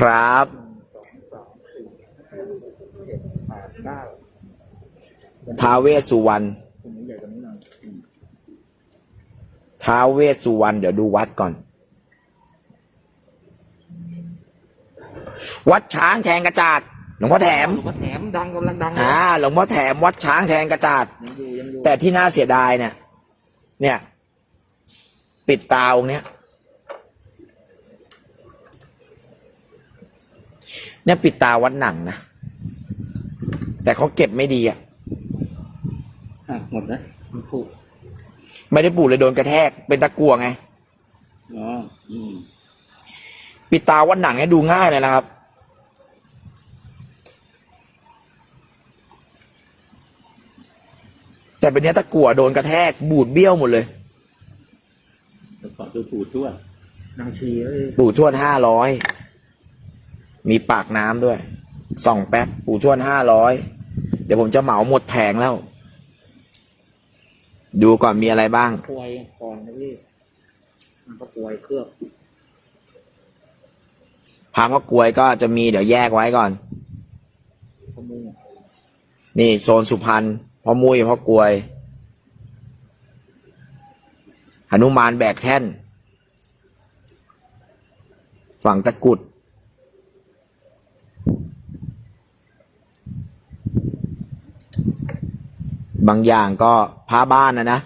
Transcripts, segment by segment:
ครับแปดเก้าท้าวเวสสุวรรณผมใหญ่กว่านี้หน่อยท้าวเวสสุวรรณเดี๋ยวดูวัดก่อน วัดช้างแทงกระจาดหลวงพ่อแถมหลวงพ่อแถมดังกำลังดังอ่าหลวงพ่อแถมวัดช้างแทงกระจาดยังอยู่ยังอยู่แต่ที่น่าเสียดายเนี่ย เนี่ย ปิดตาองค์เนี้ย เนี่ยปิดตาวัดหนังนะ แต่เขาเก็บไม่ดีอะอะหมดนะมันผูกไม่ได้ปูดเลยโดนกระแทกเป็นตะกัวไง อ๋ออืมปิดตาวัดหนังเนี่ยดูง่ายเลยนะครับ แต่เป็นเนี้ยตะกัวโดนกระแทกบูดเบี้ยวหมดเลย แต่ก่อนคือผูดทั่ว นางชีเอ้ย ปู่ทวดห้าร้อย มีปากน้ำด้วยส่องแป๊บปู่ทวดห้าร้อยเดี๋ยวผมจะเหมาหมดแผงแล้ว ดูก่อนมีอะไรบ้างป่วยก่อนนะพี่มันก็ป่วยเครือบพาพ่อกลวยก็จะมีเดี๋ยวแยกไว้ก่อนขโมูนี่โซนสุพรรณพ่อมุ้ยพ่อกลวยหนุมานแบกแท่น ฝั่งตะกรุด บางอย่างก็พาบ้านนะนะ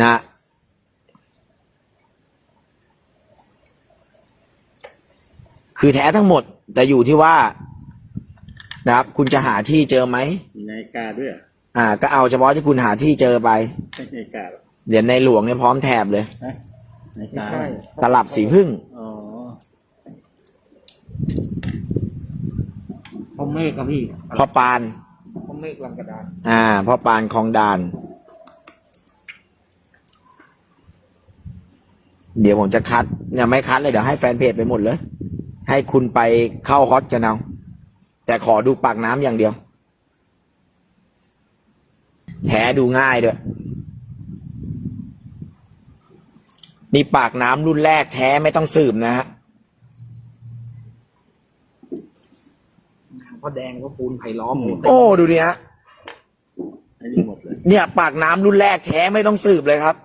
นะคือแท้ทั้งหมด แต่อยู่ที่ว่า นะครับ คุณจะหาที่เจอไหมมีนาฬิกาด้วยเหรออ่า ก็เอาเฉพาะที่คุณหาที่เจอไป ไม่ใช่นาฬิกาหรอเหรียญในหลวงเนี่ยพร้อมแถบเลยฮะนาฬิกาตลับสีพึ่ง อ๋อพ่อเมฆครับพี่พ่อปานพ่อ เมฆลังกระดาน อ่าพ่อปานคลองดาน เดี๋ยวผมจะคัดเนี่ยไม่คัดเลยเดี๋ยวให้แฟนเพจไปหมดเลย ให้คุณไปเข้าฮอตกันเอาแต่ขอดูปากน้ำอย่างเดียวแท้ดูง่ายด้วย นี่ปากน้ำรุ่นแรกแท้ไม่ต้องสืบนะฮะ พ่อแดงก็ปูนไผ่ล้อมหมดโอ้ดูดิฮะไอ้นี่หมดเลยเนี่ย ปากน้ำรุ่นแรกแท้ไม่ต้องสืบเลยครับ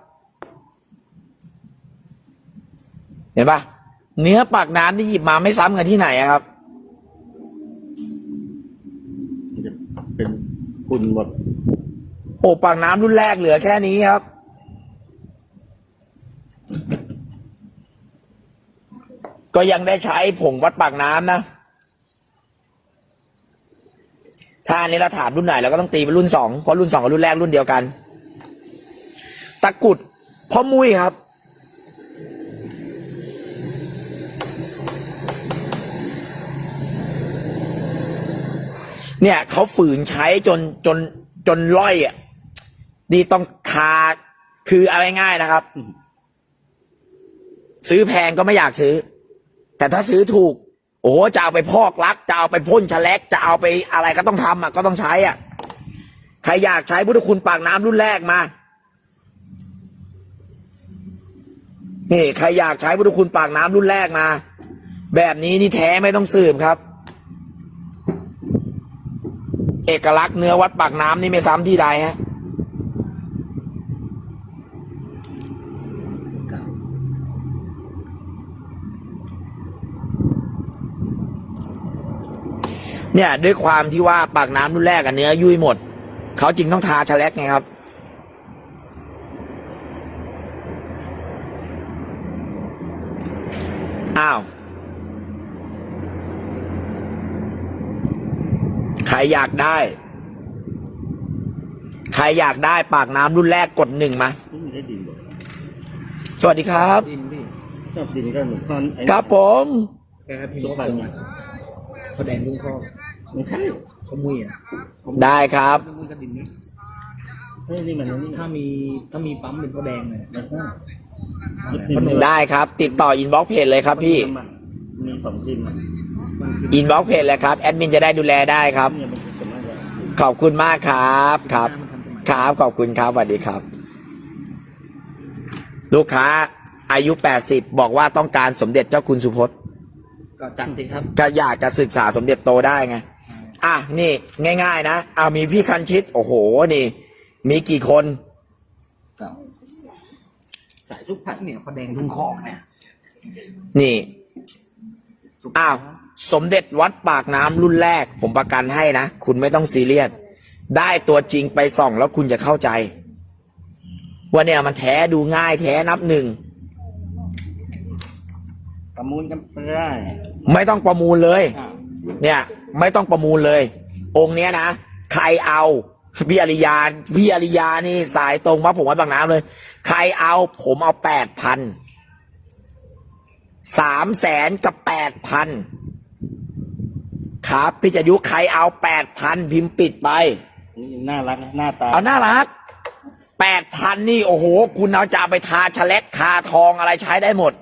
เห็นปะเนื้อปากน้ำที่หยิบมาไม่ซ้ำกันที่ไหนอะครับมันจะเป็นคุณหมดโอ้ปากน้ำรุ่นแรกเหลือแค่นี้ครับ ก็ยังได้ใช้ผงวัดปากน้ำนะ ถ้าอันนี้เราถามรุ่นไหนเราก็ต้องตีเป็นรุ่นสองเพราะรุ่นสองกับรุ่นแรกรุ่นเดียวกัน ตะกรุดพ่อมุ้ยครับ เนี่ยเขาฝืนใช้จนจนจนล่อยอะดีต้องคาคือเอาง่ายๆนะครับ ซื้อแพงก็ไม่อยากซื้อ แต่ถ้าซื้อถูก โอ้โหจะเอาไปพอกลักจะเอาไปพ่นฉลักจะเอาไปอะไรก็ต้องทำอะก็ต้องใช้อะใครอยากใช้พุทธคุณปากน้ำรุ่นแรกมานี่ใครอยากใช้พุทธคุณปากน้ำรุ่นแรกมา แบบนี้นี่แท้ไม่ต้องสืบครับ เอกลักษณ์เนื้อวัดปากน้ำนี่ไม่ซ้ำที่ใดฮะ เนี่ย ด้วยความที่ว่าปากน้ำรุ่นแรกอะเนื้อยุ่ยหมด เขาจริงต้องทาชะแลกไงครับ อ้าว ใครอยากได้ ใครอยากได้ปากน้ำรุ่นแรกกดหนึ่งมาไม่มีได้ดินหมดสวัสดีครับ ดินพี่ชอบดินก็หนุนตอนไอ้ครับผม แค่พิมพ์ข้อความมาพ่อแดงลุงพ่อ ไม่ใช่ขโมุยอะได้ครับลุงกระดินนี้เฮ้ยนี่มันนี่ถ้ามีถ้ามีปั๊มเป็นพ่อแดงเลยไม่ใช่ได้ครับ ติดต่ออินบ็อกเพจเลยครับพี่ มีสองทีมอะอินบ็อกเพจเลยครับ แอดมินจะได้ดูแลได้ครับเนี่ยมันจะมาจากขอบคุณมากครับครับ ครับขอบคุณครับสวัสดีครับ ลูกค้าอายุ 80 บอกว่าต้องการสมเด็จเจ้าคุณสุพจน์ก็จัดสิครับ ก็อยากจะศึกษาสมเด็จโตได้ไง อะนี่ ง่าย ๆ นะเอามีพี่คันชิต โอ้โห นี่ มีกี่คนก็สายสุพรรณเนี่ยพระแดงทุ่งคอกเนี่ยนี่ สุพรรณอ้าว สมเด็จวัดปากน้ำรุ่นแรก ผมประกันให้นะ คุณไม่ต้องซีเรียส ได้ตัวจริงไปส่องแล้วคุณจะเข้าใจ ว่าเนี่ยมันแท้ดูง่ายแท้นับหนึ่ง ประมูลกันไม่ได้ไม่ต้องประมูลเลย อ่า เนี่ยไม่ต้องประมูลเลย องค์เนี้ยนะใครเอาพี่อริยาพี่อริยานี่สายตรงมาผมวัดบางน้ำเลย ใครเอาผมเอาแปดพันสามแสนกับแปดพันครับพี่จะยุใครเอาแปดพันพิมพ์ปิดไปนี่น่ารักนะหน้าตาเอาน่ารักแปดพันนี่โอ้โห คุณเอาจะเอาไปทาชะเล็กทาทองอะไรใช้ได้หมด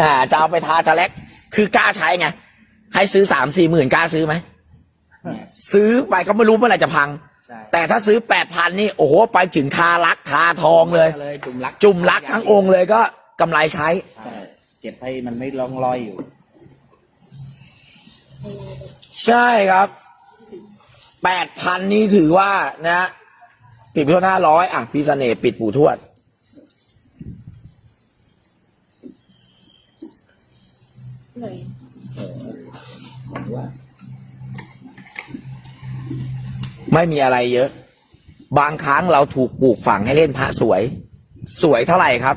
อ่าจะเอาไปทาชะเล็กคือกล้าใช้ไง ให้ซื้อสามสี่หมื่นกล้าซื้อไหม ซื้อไปก็ไม่รู้เมื่อไหร่จะพัง ใช่ แต่ถ้าซื้อแปดพันนี่โอ้โหไปถึงทารักทาทองเลย เลยจุ่มรักจุ่มรักทั้งองค์เลยก็กำไรใช้ ใช่เก็บให้มันไม่ลองลอยอยู่ ใช่ครับ แปดพันนี่ถือว่านะ ปิดพี่ทวดห้าร้อยอะ พี่เสน่ห์ปิดปู่ทวด ไม่มีอะไรเยอะ บางครั้งเราถูกปลูกฝังให้เล่นพระสวย สวยเท่าไหร่ครับ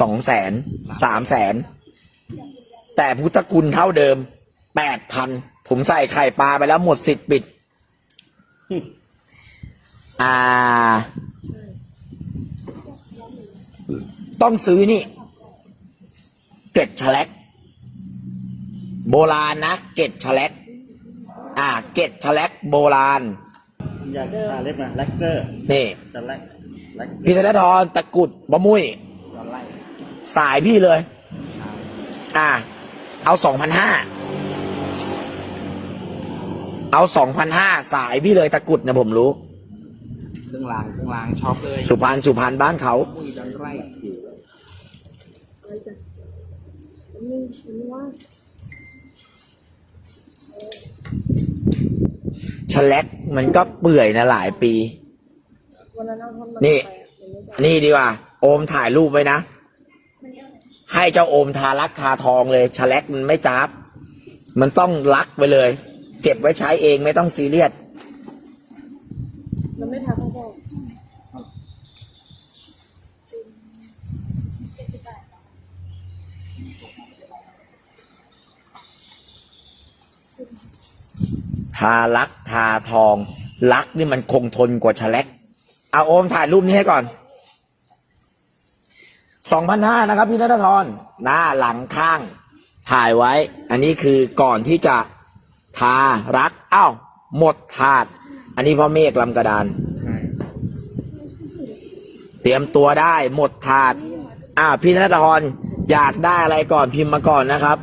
สองแสน สามแสน แต่พุทธคุณเท่าเดิม แปดพัน ผมใส่ไข่ปลาไปแล้วหมดสิทธิ์ปิด อ่า ต้องซื้อนี่ เกล็ดแฉลก โบราณนะ เกล็ดแฉลกอ่า เกล็ดแฉลกโบราณอยากทาเล็บนะแลกเกอร์นี่จะแลกแลกพี่ธนทรตะกรุดบะมุยจะไล่สายพี่เลย อ่า เอาสองพันห้าเอาสองพันห้าสายพี่เลยตะกรุดนะผมรู้ เครื่องรางเครื่องรางช็อปเลยสุพรรณสุพรรณบ้านเขา มุ้ยดันไร่อยู่ ฉลักมันก็เปื่อยนะหลายปีนี่ นี่ดีกว่า โอมถ่ายรูปไว้นะ ให้เจ้าโอมทารักทาทองเลยฉลักมันไม่จับมันต้องรักไปเลย เก็บไว้ใช้เองไม่ต้องซีเรียส มันไม่ทำเขาบอก ทารักทาทองรักนี่มันคงทนกว่าฉลักเอาโอมถ่ายรูปนี้ให้ก่อนสองพันห้านะครับ พี่นัทธรหน้าหลังข้าง ถ่ายไว้ อันนี้คือก่อนที่จะทารักอ้าวหมดถาด อันนี้พ่อเมฆลำกระดาน เตรียมตัวได้หมดถาด อ่าพี่นัทธรอยากได้อะไรก่อนพิมพ์มาก่อนนะครับ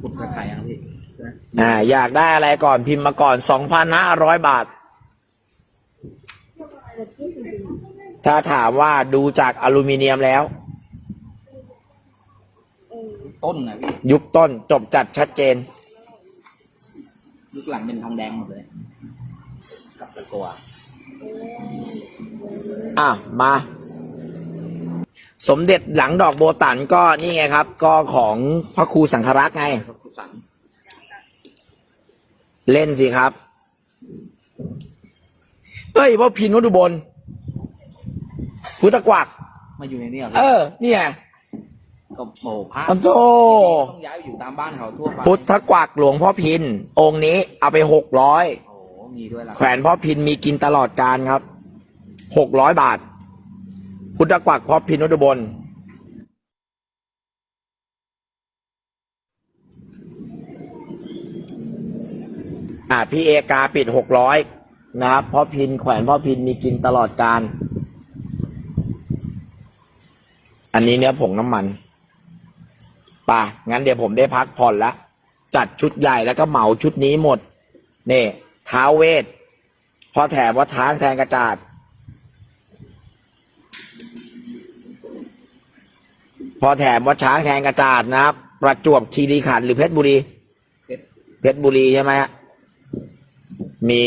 ขุดกระไข่ยังพี่นะ อ่าอยากได้อะไรก่อนพิมพ์มาก่อนสองพันห้าร้อยบาท ถ้าถามว่าดูจากอลูมิเนียมแล้ว ต้นนะพี่ยุคต้นจบจัดชัดเจน ยุคหลังเป็นทองแดงหมดเลย กับตะกัวอะมา สมเด็จหลังดอกโบตันก็นี่ไงครับ ก็ของพระครูสังฆรักษ์ไงพระกุสัน เล่นสิครับ เอ้ยพ่อพินวัดอุบลพุทธกวัก มาอยู่ในนี้เหรอเอพี่อเนี่ยก็โอ้พระอันโตต้องย้ายไปอยู่ตามบ้านเขาทั่วไปพุทธกวักหลวงพ่อพิน องค์นี้เอาไปหกร้อยโอ้โหมีด้วยล่ะแขวนพ่อพินมีกินตลอดการครับหกร้อยบาท พุทธกวักพ่อพินวัดอุบล อ่าพี่เอกาปิดหกร้อยนะครับพ่อพินแขวนพ่อพินมีกินตลอดการ อันนี้เนื้อผงน้ำมันป่ะงั้นเดี๋ยวผมได้พักผ่อนละจัดชุดใหญ่แล้วก็เหมาชุดนี้หมดนี่ท้าเวทพอแถมว่าท้างแทนกระจาด พอแถมว่าช้างแทงกระจาดนะครับ ประจวบคีรีขันธ์หรือเพชรบุรี เพชรบุรีใช่ไหมฮะ มี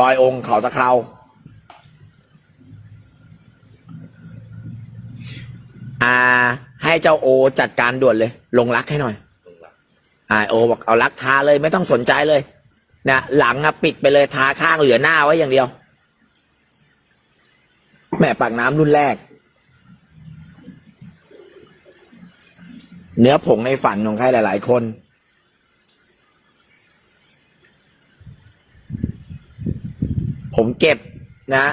รอยองค์เขาตะเขาอ่า ให้เจ้าโอจัดการด่วนเลย ลงรักให้หน่อยอ่าโอบอกเอารักทาเลยไม่ต้องสนใจเลยนะหลังอะปิดไปเลยทาข้างเหลือหน้าไว้อย่างเดียว แม่ปากน้ำรุ่นแรก เนื้อผงในฝันของใครหลาย ๆ คน ผมเก็บนะ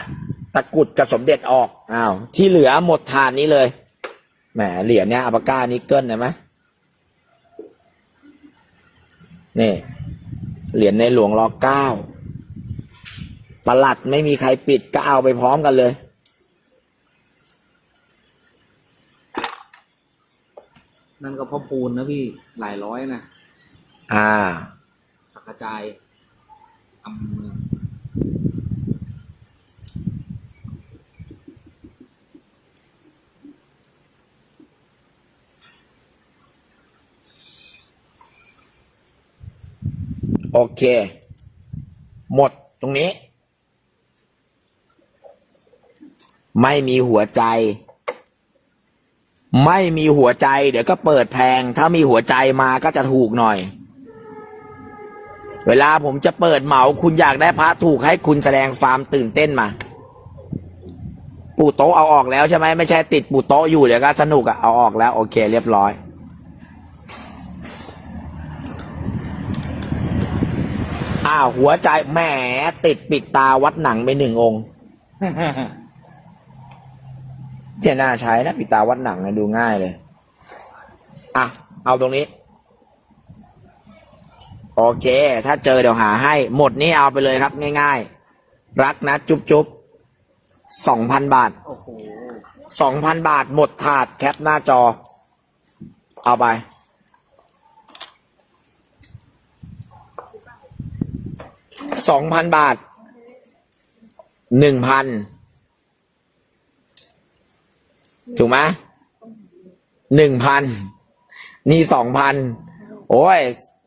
ตะกรุดกับสมเด็จออกอ้าวที่เหลือหมดทานนี้เลยแหมเหรียญเนี้ยอัปาก้านิกเกิลเห็นไหมนี่เหรียญในหลวงรอเก้าประหลัดไม่มีใครปิดก็เอาไปพร้อมกันเลยนั่นก็พ่อปูนนะพี่หลายร้อยนะ อ่า สักกระจายอำเมือง โอเค หมดตรงนี้ ไม่มีหัวใจ ไม่มีหัวใจ เดี๋ยวก็เปิดแพง ถ้ามีหัวใจมาก็จะถูกหน่อย เวลาผมจะเปิดเหมาคุณอยากได้พระถูกให้คุณแสดงความตื่นเต้นมาปู่โต๊ะเอาออกแล้วใช่ไหมไม่ใช่ติดปู่โต๊ะอยู่เดี๋ยวก็สนุกอะเอาออกแล้ว โอเค เรียบร้อย หัวใจแหมติดปิดตาวัดหนังไปหนึ่งองค์เที่ยน่าใช้นะปิดตาวัดหนังนะดูง่ายเลย อะ เอาตรงนี้ โอเค ถ้าเจอเดี๋ยวหาให้ หมดนี่เอาไปเลยครับ ง่ายๆ รักนะ จุ๊บจุ๊บสองพันบาทโอ้โหสองพันบาทหมดถาดแคปหน้าจอ เอาไป สองพันบาทหนึ่งพันถูกไหมหนึ่งพันนี่สองพันโอ้ย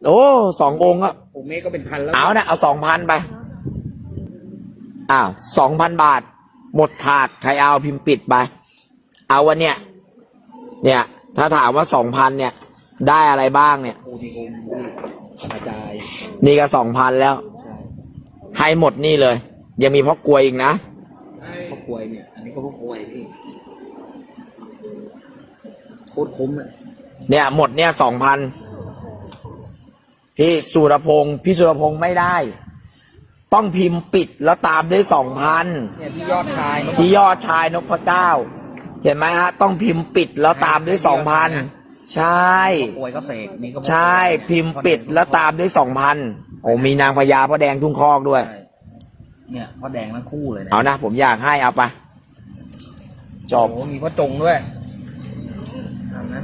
โอ้สององค์อะผมเมฆก็เป็นพันแล้ว เอานะเอาสองพันไป อ้าวสองพันบาท หมดถาด ใครเอาพิมพ์ปิดไป เอาวันเนี้ยเนี่ย ถ้าถามว่าสองพันเนี่ย ได้อะไรบ้างเนี่ยปูนิองค์พี่สักกระจาย นี่ก็สองพันแล้ว ใช่ให้หมดนี่เลย ยังมีพ่อกลวยอีกนะพ่อกลวยเนี่ย อันนี้ก็พ่อกลวยพี่โคตรคุ้มเลยเนี่ย หมดเนี่ยสองพันพี่สุรพงศ์พี่สุรพงศ์ไม่ได้ ต้องพิมพ์ปิดแล้วตามด้วยสองพันเนี่ยพี่ยอดชายนพพี่ยอดชายนพเก้าเห็นไหมฮะ ต้องพิมพ์ปิดแล้วตามด้วยสองพันใช่กลวยก็เสกนี่ก็พ่อกลวยใช่พิมพ์ปิดแล้วตามด้วยสองพัน โอ้มีนางพญาพระแดงทุ่งคอกด้วย ใช่เนี่ยพ่อแดงทั้งคู่เลยนะเอานะผมอยากให้เอาไปจบ โอ้โหมีพ่อจงด้วยเอานะ